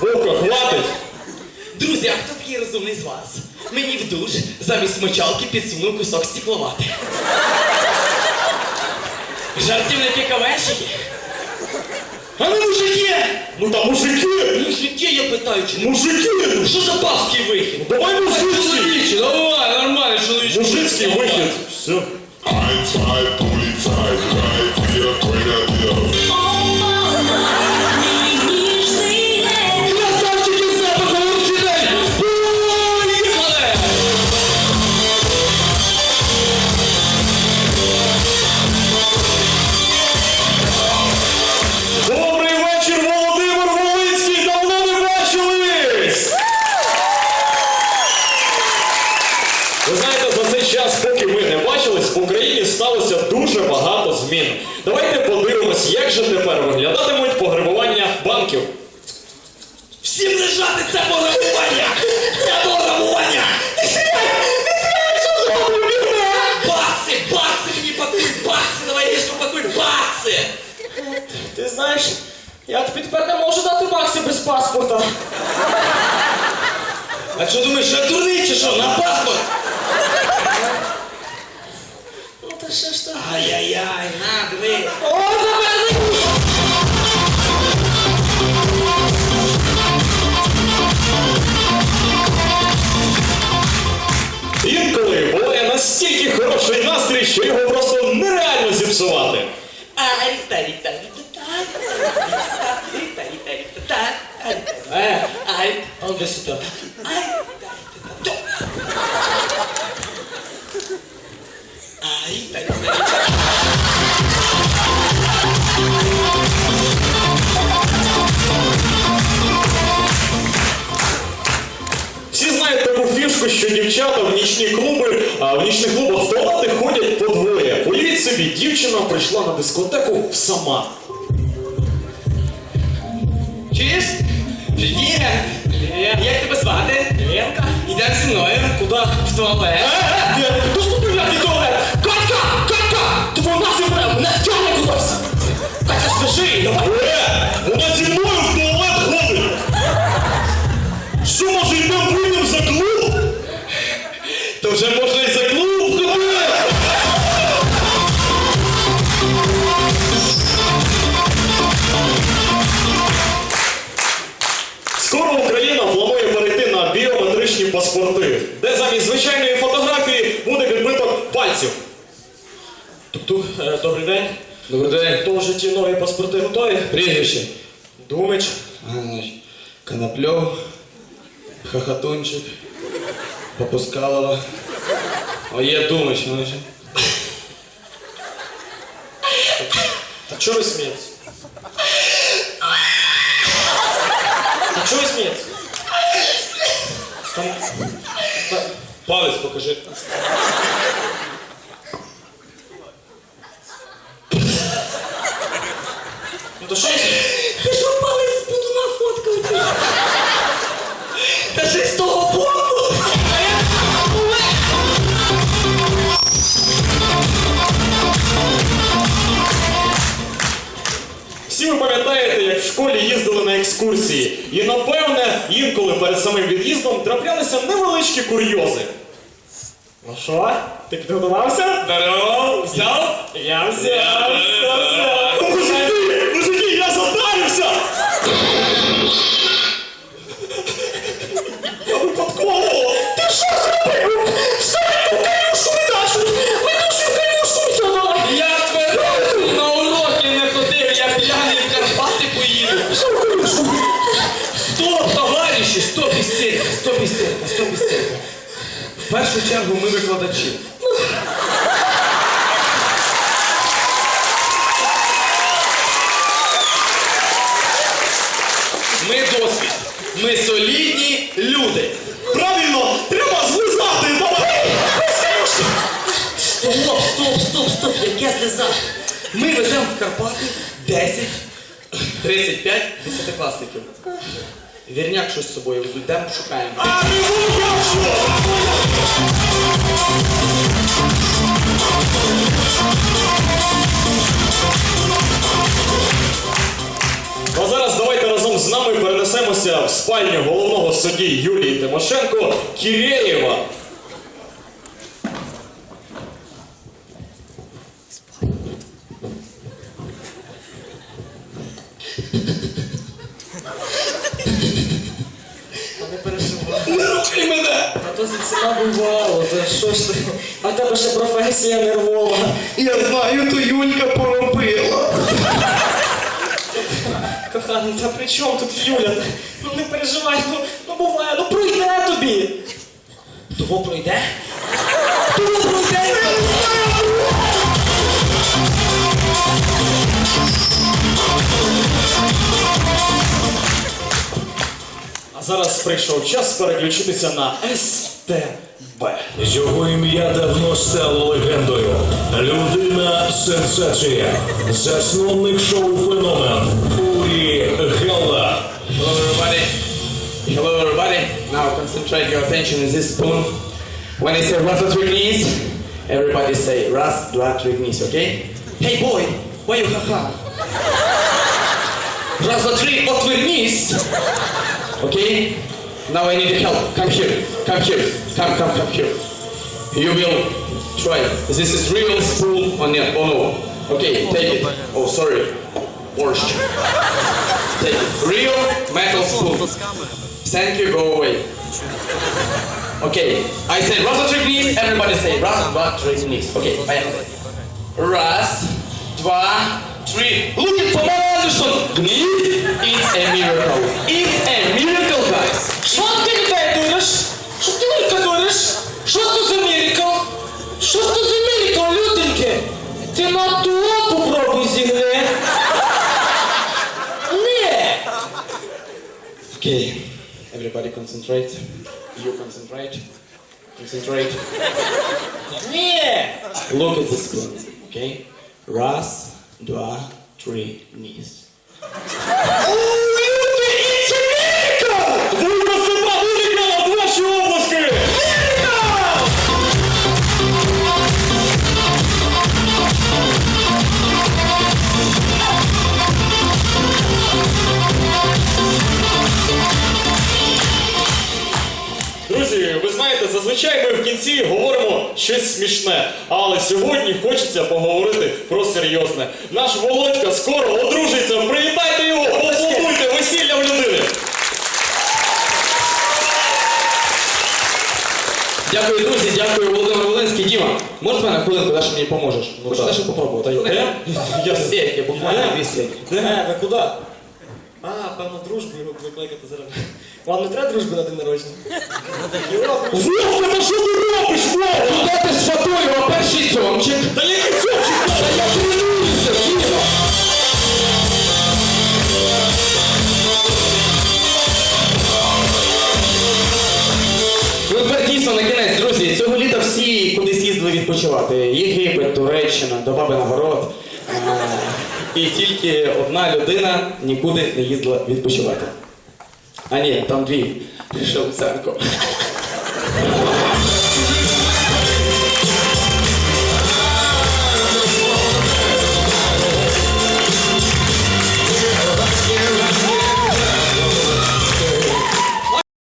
Вовка, хватить! Друзі, а хто такий розумний з вас? Мені в душ замість мочалки підсунув кусок стікловати. Жартівники кавешики. А ну мужики! Ну та мужики! Мужики, я питаю, чи не Мужики! що за паский вихід? Давай мужицький! Давай, нормально, чоловічі. Мужицький вихід! Все. Багато змін. Давайте подивимось, як же тепер виглядатимуть пограбування банків. Всім лежати це пограбування! Це пограбування! Не стріляй! Не стріляй! Що зроблю, бігме? Бакси! Бакси мені пакуй! Бакси! Давай різко пакуй! Бакси! Ти знаєш, я тобі тепер не можу дати бакси без паспорта. А що думаєш, я дурний чи що? На паспорт! Ну та що ж? Ай-яй-яй, на, диви! О, забери! Інколи буває настільки хороший настрій, що його просто нереально зіпсувати. Е, ай, он де сюди. Всі знають таку фішку, що дівчата в нічні клуби, а в нічних клубах в туалети ходять по двоє. Уявіть собі, дівчина прийшла на дискотеку сама. Чуєш? Привіт! Як тебе звати? Ленка. Ідемо зі мною. Куди? В туалет. Скажи, давай! Е, вона зі мною в туалет ходить! Що, може, йдемо вийдемо за клуб? То вже можна і за клуб ходити. Скоро Україна планує перейти на біометричні паспорти, де замість звичайної фотографії буде відбиток пальців. Тук-тук, е, добрий день. Добрий день. То вже ті нові паспорти готові? Прізвище. Думич, Конопльов, Хохотунчик, Попускалова. О, є Думач, ну ще. та чого ви смієтесь? Та чого ви смієтесь? Там... Та... Палець покажи. І напевне, інколи перед самим від'їздом траплялися невеличкі курйози. Ну що, ти підготувався? Здорово, взяв? Я взяв, взяв, взяв. Мужики, мужики, я затарився! В першу чергу ми викладачі. Ми досвід. Ми солідні люди. Правильно, треба злизати! Давай! Стоп, стоп, стоп, стоп, як я злизав. Ми веземо в Карпати 10, 35 десятикласників. Вірняк щось з собою везуть, йдемо шукаємо. А не! А зараз давайте разом з нами перенесемося в спальню головного судді Юлії Тимошенко Кірєєва. Та не переживай. Рухай мене! А то всіма бувало, та що ж ти? А в тебе ще професія нервова. Я знаю, то Юлька поробила. Коханий, та при чому тут Юля? Ну не переживай, ну, ну буває, ну пройде тобі. Того пройде? Того пройде? Зараз прийшов час переключитися на СТБ. Його ім'я давно стало легендою. Людина сенсація. Засновник шоу феномен Урі Гелла. Hello everybody. Hello everybody. Now concentrate your attention in this spoon. When I say раз, два, три, вниз, everybody say раз, два, три, вниз, okay? Hey boy, why you haha? Раз, два, три, отвернись. Okay? Now I need help. Come here. Come here. Come, come, come here. You will try. This is real spoon on your, oh no. Okay, take it. Oh, sorry. Borscht. Take it. Real metal spoon. Thank you, go away. Okay, I say раз, два, три, вниз, everybody say раз, два, три, вниз. Okay, поехали. Раз, два, три. Look at Pamela Anderson. Вниз. It's a miracle. It's concentrate. You concentrate. Concentrate. Ні! Look at the spoon. Okay? Раз, два, три, вниз. Смішне, але сьогодні хочеться поговорити про серйозне. Наш Володька скоро одружиться. Привітайте його! Поаплодуйте весілля в людини! Дякую, друзі, дякую, Володимир Волинський. Діма, можеш мене хвилинку, даш мені поможеш? Ну, Хочеш дещо попробувати? Де? Я стейки, буквально дві стейки. Де? Ви куди? А, певно, дружбу його викликати зараз. Вам не треба дружби на день народження? Вовка, та що ти робиш, Вовка? Куди ти з фатою, а перший цьомчик? Та який цьомчик? Та я тренуюся, Діма! Ну тепер на кінець, друзі, цього літа всі кудись їздили відпочивати. Єгипет, Туреччина, до баби на город. І тільки одна людина нікуди не їздила відпочивати. А ні, там дві. Шелценко.